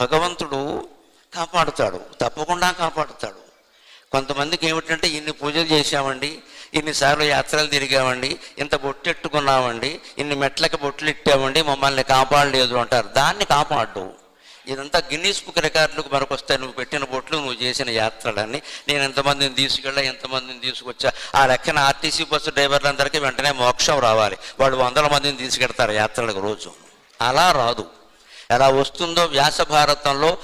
భగవంతుడు కాపాడుతాడు తప్పకుండా కాపాడుతాడు. కొంతమందికి ఏమిటంటే ఇన్ని పూజలు చేశామండి ఇన్నిసార్లు యాత్రలు తిరిగామండి ఇంత బొట్టెట్టుకున్నామండి ఇన్ని మెట్లకి బొట్లు ఇట్టామండి మమ్మల్ని కాపాడలేదు అంటారు. దాన్ని కాపాడు. ఇదంతా గిన్నీస్ బుక్ రికార్డులకు మనకు వస్తాయి నువ్వు పెట్టిన బొట్లు నువ్వు చేసిన యాత్రలన్నీ. నేను ఎంతమందిని తీసుకెళ్ళా ఎంతమందిని తీసుకొచ్చా ఆ లెక్కన ఆర్టీసీ బస్సు డ్రైవర్లందరికీ వెంటనే మోక్షం రావాలి. వాళ్ళు వందల మందిని తీసుకెడతారు యాత్రలకు రోజు. అలా రాదు. ఎలా వస్తుందో వ్యాస భారతంలో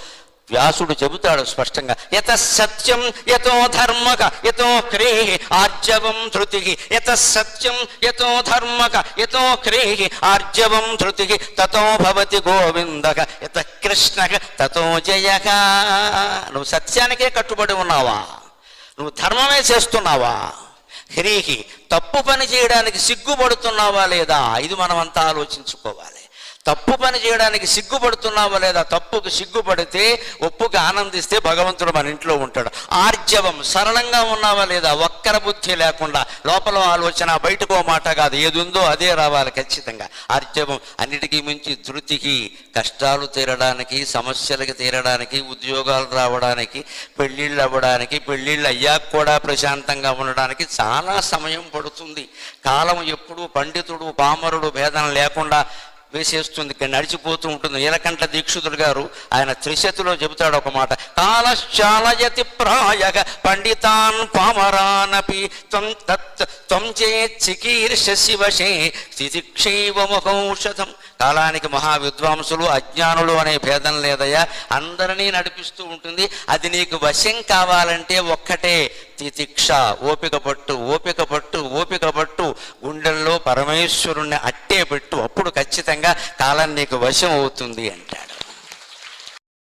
వ్యాసుడు చెబుతాడు స్పష్టంగా. యత సత్యం యతో ధర్మక యతో క్రేహి ఆర్జవం ధృతి. యత సత్యం యతో ధర్మక యతో క్రేహి ఆర్జవం ధృతి. తతో భవతి గోవిందక యత కృష్ణక తతో జయక నువ్వు సత్యానికే కట్టుబడి ఉన్నావా? నువ్వు ధర్మమే చేస్తున్నావా? హ్రీహి తప్పు పని చేయడానికి సిగ్గుపడుతున్నావా లేదా? ఇది మనమంతా ఆలోచించుకోవాలి. తప్పు పని చేయడానికి సిగ్గుపడుతున్నావా లేదా తప్పుకు సిగ్గుపడితే ఒప్పుకు ఆనందిస్తే భగవంతుడు మన ఇంట్లో ఉంటాడు. ఆర్జవం సరళంగా ఉన్నావా లేదా ఒక్కర బుద్ధి లేకుండా లోపల ఆలోచన బయటకో మాట కాదు ఏది ఉందో అదే రావాలి ఖచ్చితంగా. ఆర్జవం అన్నిటికీ మించి ధృతికి కష్టాలు తీరడానికి సమస్యలకి తీరడానికి ఉద్యోగాలు రావడానికి పెళ్ళిళ్ళు అవ్వడానికి పెళ్ళిళ్ళు అయ్యాక కూడా ప్రశాంతంగా ఉండడానికి చాలా సమయం పడుతుంది. కాలం ఎప్పుడు పండితుడు పామరుడు భేదం లేకుండా వేసేస్తుంది నడిచిపోతూ ఉంటుంది. నీలకంఠ దీక్షితుడు గారు ఆయన త్రిశతిలో చెబుతాడు ఒక మాట. కాలశాలయతి ప్రాయగ పండితాన్ పామరానపి త్వం తత్ త్వం చే చికీర్ష వశే స్థితిక్షైవమహౌషధం కాలానికి మహా విద్వాంసులు అజ్ఞానులు అనే భేదం లేదయ్యా. అందరినీ నడిపిస్తూ ఉంటుంది. అది నీకు వశం కావాలంటే ఒక్కటే తితిక్ష ఓపిక పట్టు ఓపిక పట్టు ఓపిక పట్టు. గుండెల్లో పరమేశ్వరుణ్ణి అట్టే పెట్టు. ఖచ్చితంగా కాలం నీకు వశం అవుతుంది అంటాడు.